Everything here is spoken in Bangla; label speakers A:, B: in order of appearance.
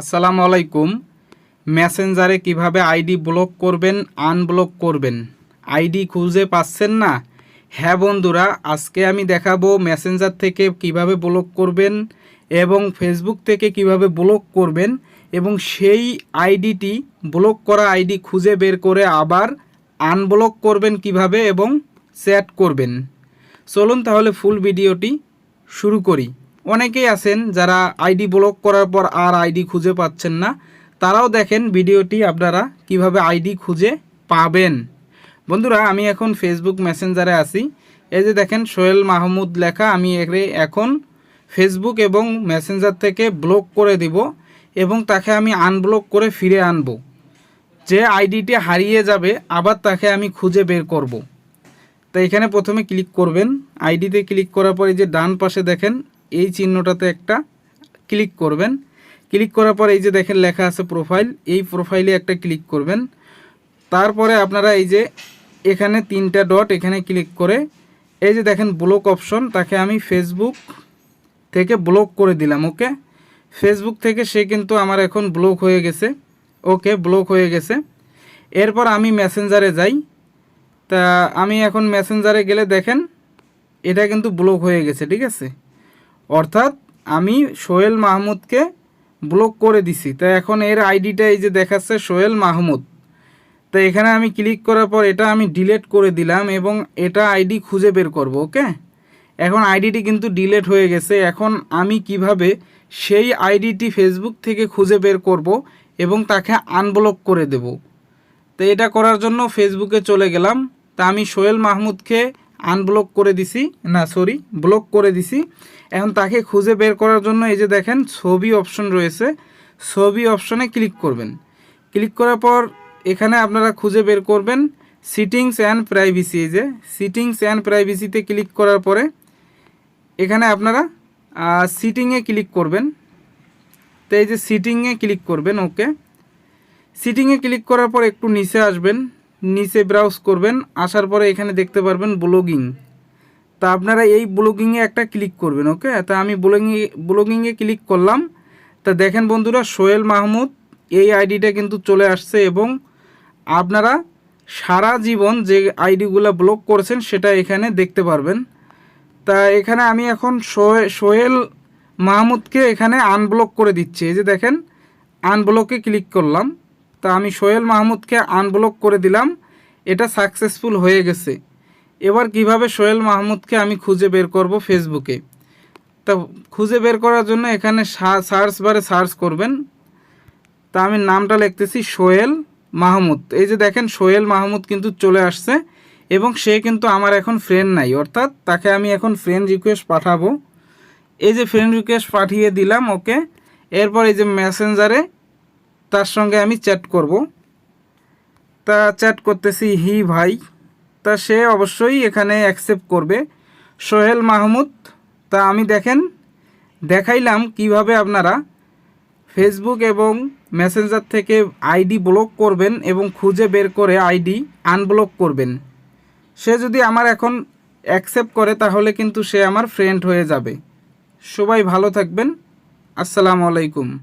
A: আসসালামু আলাইকুম। মেসেঞ্জারে কীভাবে আইডি ব্লক করবেন, আনব্লক করবেন? আইডি খুঁজে পাচ্ছেন না? হ্যাঁ বন্ধুরা, আজকে আমি দেখাবো মেসেঞ্জার থেকে কীভাবে ব্লক করবেন এবং ফেসবুক থেকে কীভাবে ব্লক করবেন এবং সেই আইডিটি, ব্লক করা আইডি খুঁজে বের করে আবার আনব্লক করবেন কীভাবে এবং চ্যাট করবেন। চলুন তাহলে ফুল ভিডিওটি শুরু করি। অনেকেই আছেন যারা আইডি ব্লক করার পর আর আইডি খুঁজে পাচ্ছেন না। তারাও দেখেন ভিডিওটি আপনারা কীভাবে আইডি খুঁজে পাবেন। বন্ধুরা, আমি এখন ফেসবুক মেসেঞ্জারে আছি। এই যে দেখেন, সোহেল মাহমুদ লেখা, আমি এখন ফেসবুক এবং মেসেঞ্জার থেকে ব্লক করে দিব এবং তাকে আমি আনব্লক করে ফিরে আনব। যে আইডিটি হারিয়ে যাবে, আবার তাকে আমি খুঁজে বের করব। তো এখানে প্রথমে ক্লিক করবেন। আইডিতে ক্লিক করার পরে যে ডান পাশে দেখেন এই চিহ্নটাতে একটা ক্লিক করবেন। ক্লিক করার পর এই যে দেখেন লেখা আছে প্রোফাইল, এই প্রোফাইলে একটা ক্লিক করবেন। তারপরে আপনারা এই যে এখানে তিনটা ডট এখানে ক্লিক করে এই যে দেখেন ব্লক অপশন, তাকে আমি ফেসবুক থেকে ব্লক করে দিলাম, ওকে? ফেসবুক থেকে সে কিন্তু আমার এখন ব্লক হয়ে গেছে, ওকে? ব্লক হয়ে গেছে। এরপর আমি মেসেঞ্জারে যাই। তা আমি এখন মেসেঞ্জারে গেলে দেখেন এটা কিন্তু ব্লক হয়ে গেছে, ঠিক আছে? অর্থাৎ আমি সোহেল মাহমুদকে ব্লক করে দিছি। তা এখন এর আইডিটা এই যে দেখাচ্ছে সোহেল মাহমুদ। তো এখানে আমি ক্লিক করার পর এটা আমি ডিলেট করে দিলাম এবং এটা আইডি খুঁজে বের করব, ওকে? এখন আইডিটি কিন্তু ডিলেট হয়ে গেছে। এখন আমি কীভাবে সেই আইডিটি ফেসবুক থেকে খুঁজে বের করব এবং তাকে আনব্লক করে দেব? তো এটা করার জন্য ফেসবুকে চলে গেলাম। তা আমি সোহেল মাহমুদকে আনব্লক করে দিছি, না সরি ব্লক করে দিছি। এখন তাকে খুঁজে বের করার জন্য এই যে দেখেন, ছবি অপশন রয়েছে। ছবি অপশনে ক্লিক করবেন। ক্লিক করার পর এখানে আপনারা খুঁজে বের করবেন সিটিংস অ্যান্ড প্রাইভেসি এই যে সিটিংস অ্যান্ড প্রাইভেসিতে ক্লিক করার পরে এখানে আপনারা সিটিংয়ে ক্লিক করবেন। তো এই যে সিটিংয়ে ক্লিক করবেন ওকে সিটিংয়ে ক্লিক করার পর একটু নিচে আসবেন। নিচে ব্রাউজ করবেন, আসার পরে এখানে দেখতে পারবেন ব্লগিং তা আপনারা এই ব্লগিংয়ে একটা ক্লিক করবেন ওকে তা আমি ব্লগিংয়ে ব্লগিংয়ে ক্লিক করলাম। তা দেখেন বন্ধুরা, সোহেল মাহমুদ, এই আইডিটা কিন্তু চলে আসছে এবং আপনারা সারা জীবন যে আইডিগুলো ব্লক করেছেন, সেটা এখানে দেখতে পারবেন। তা এখানে আমি এখন সোহে- সোহেল মাহমুদকে এখানে আনব্লক করে দিচ্ছি। এই যে দেখেন আনব্লকে ক্লিক করলাম। তা আমি সোহেল মাহমুদকে আনব্লক করে দিলাম। এটা সাকসেসফুল হয়ে গেছে। এবার কীভাবে সোহেল মাহমুদকে আমি খুঁজে বের করব ফেসবুকে তা খুঁজে বের করার জন্য এখানে সার্চ বারে সার্চ করবেন। তা আমি নামটা লিখতেছি সোহেল মাহমুদ। এই যে দেখেন সোহেল মাহমুদ কিন্তু চলে আসছে এবং সে কিন্তু আমার এখন ফ্রেন্ড নাই। অর্থাৎ তাকে আমি এখন ফ্রেন্ড রিকোয়েস্ট পাঠাবো। এই যে ফ্রেন্ড রিকোয়েস্ট পাঠিয়ে দিলাম ওকে এরপর এই যে মেসেঞ্জারে তার সঙ্গে আমি চ্যাট করব। তা চ্যাট করতেছি হি ভাই। তা সে অবশ্যই এখানে অ্যাকসেপ্ট করবে। সোহেল মাহমুদ, তা আমি দেখেন, দেখাইলাম কীভাবে আপনারা ফেসবুক এবং মেসেঞ্জার থেকে আইডি ব্লক করবেন এবং খুঁজে বের করে আইডি আনব্লক করবেন। সে যদি আমার এখন অ্যাকসেপ্ট করে, তাহলে কিন্তু সে আমার ফ্রেন্ড হয়ে যাবে। সবাই ভালো থাকবেন। আসসালামু আলাইকুম।